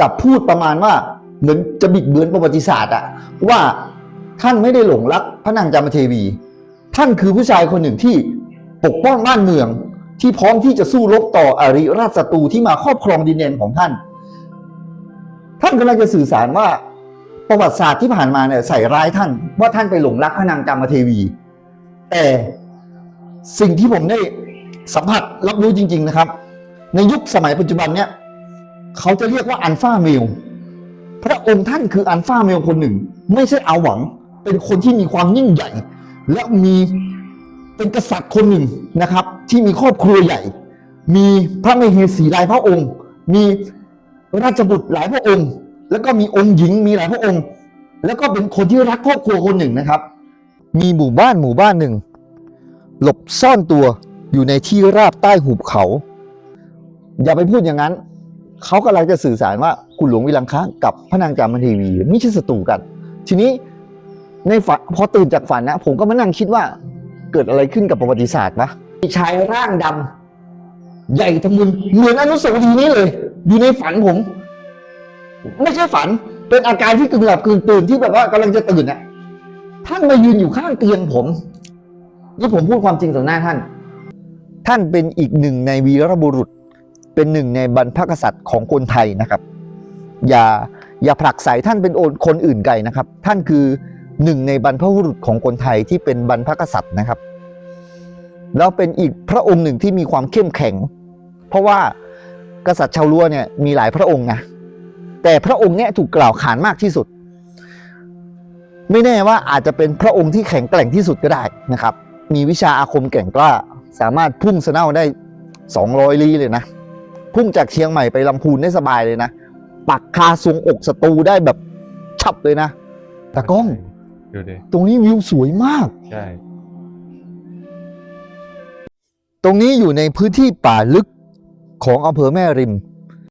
กับพูดประมาณว่าเหมือนจะบิดเบือนประวัติศาสตร์อะว่าท่านไม่ได้หลงรักพระนางจามเทวี ท่านคือผู้ชายคนหนึ่งที่ปกป้องบ้านเมืองที่พร้อมที่จะสู้รบต่ออริราชศัตรูที่มาครอบครองดินแดนของท่าน ท่านกำลังจะสื่อสารว่าประวัติศาสตร์ที่ผ่านมาเนี่ยใส่ร้ายท่านว่าท่านไปหลงรักพระนางจามเทวี แต่สิ่งที่ผมได้สัมผัสรับรู้จริง ๆนะครับ ในยุคสมัยปัจจุบันเนี่ย เขาจะเรียกว่าอัลฟาเมล พระองค์ท่านคืออัลฟาเมลคนหนึ่ง ไม่ใช่อาหวัง เป็นคนที่มีความยิ่งใหญ่ และมีเป็นกษัตริย์คนหนึ่งนะครับ ที่มีครอบครัวใหญ่ มีพระมเหสีหลายพระองค์ มีราชบุตรหลายพระองค์ แล้วก็มีองค์หญิงมีหลายพระองค์ แล้วก็เป็นคนที่รักครอบครัวคนหนึ่งนะครับ มีหมู่บ้านหมู่บ้านหนึ่ง หลบซ่อนตัวอยู่ในที่ราบใต้หุบเขา อย่าไปพูดอย่างนั้น เขากำลังจะสื่อสารว่าคุณหลวงวิลังคะกับพระนางจามเทวีไม่ใช่ศัตรูกัน ทีนี้ในฝันพอตื่นจากฝันนะ ผมก็มานั่งคิดว่าเกิดอะไรขึ้นกับประวัติศาสตร์นะมีชายร่างดำใหญ่ทะมึนเหมือนอนุสาวรีย์นี้เลย อยู่ในฝันผม ไม่ใช่ฝัน เป็นอาการที่กึ่งหลับกึ่งตื่นที่แบบว่ากำลังจะตื่นน่ะท่านมายืนอยู่ข้างเตียงผมนี่ผมพูดความจริงต่อหน้าท่าน ท่านเป็นอีกหนึ่งในวีรบุรุษ เป็นหนึ่งในบรรพกษัตริย์ของคนไทยนะครับ อย่าอย่าผลักใส่ท่านเป็นโอนคนอื่นไกลนะครับ ท่านคือหนึ่งในบรรพบุรุษของคนไทยที่เป็นบรรพกษัตริย์นะครับ แล้วเป็นอีกพระองค์หนึ่งที่มีความเข้มแข็ง เพราะว่ากษัตริย์ชาวลัวเนี่ยมีหลายพระองค์นะแต่พระองค์เนี่ยถูกกล่าวขานมากที่สุด ไม่แน่ว่าอาจจะเป็นพระองค์ที่แข็งแกร่งที่สุดก็ได้นะครับ มีวิชาอาคมแก่งกล้า สามารถพุ่งสะเน่าได้ 200ลี้เลยนะ พุ่งจากเชียงใหม่ไปลำพูนได้สบายเลยนะ ปักคาทรงอกศัตรูได้แบบฉับเลยนะตากล้อง ดูดิตรงนี้วิวสวยมาก ใช่ ตรงนี้อยู่ในพื้นที่ป่าลึกของอำเภอแม่ริม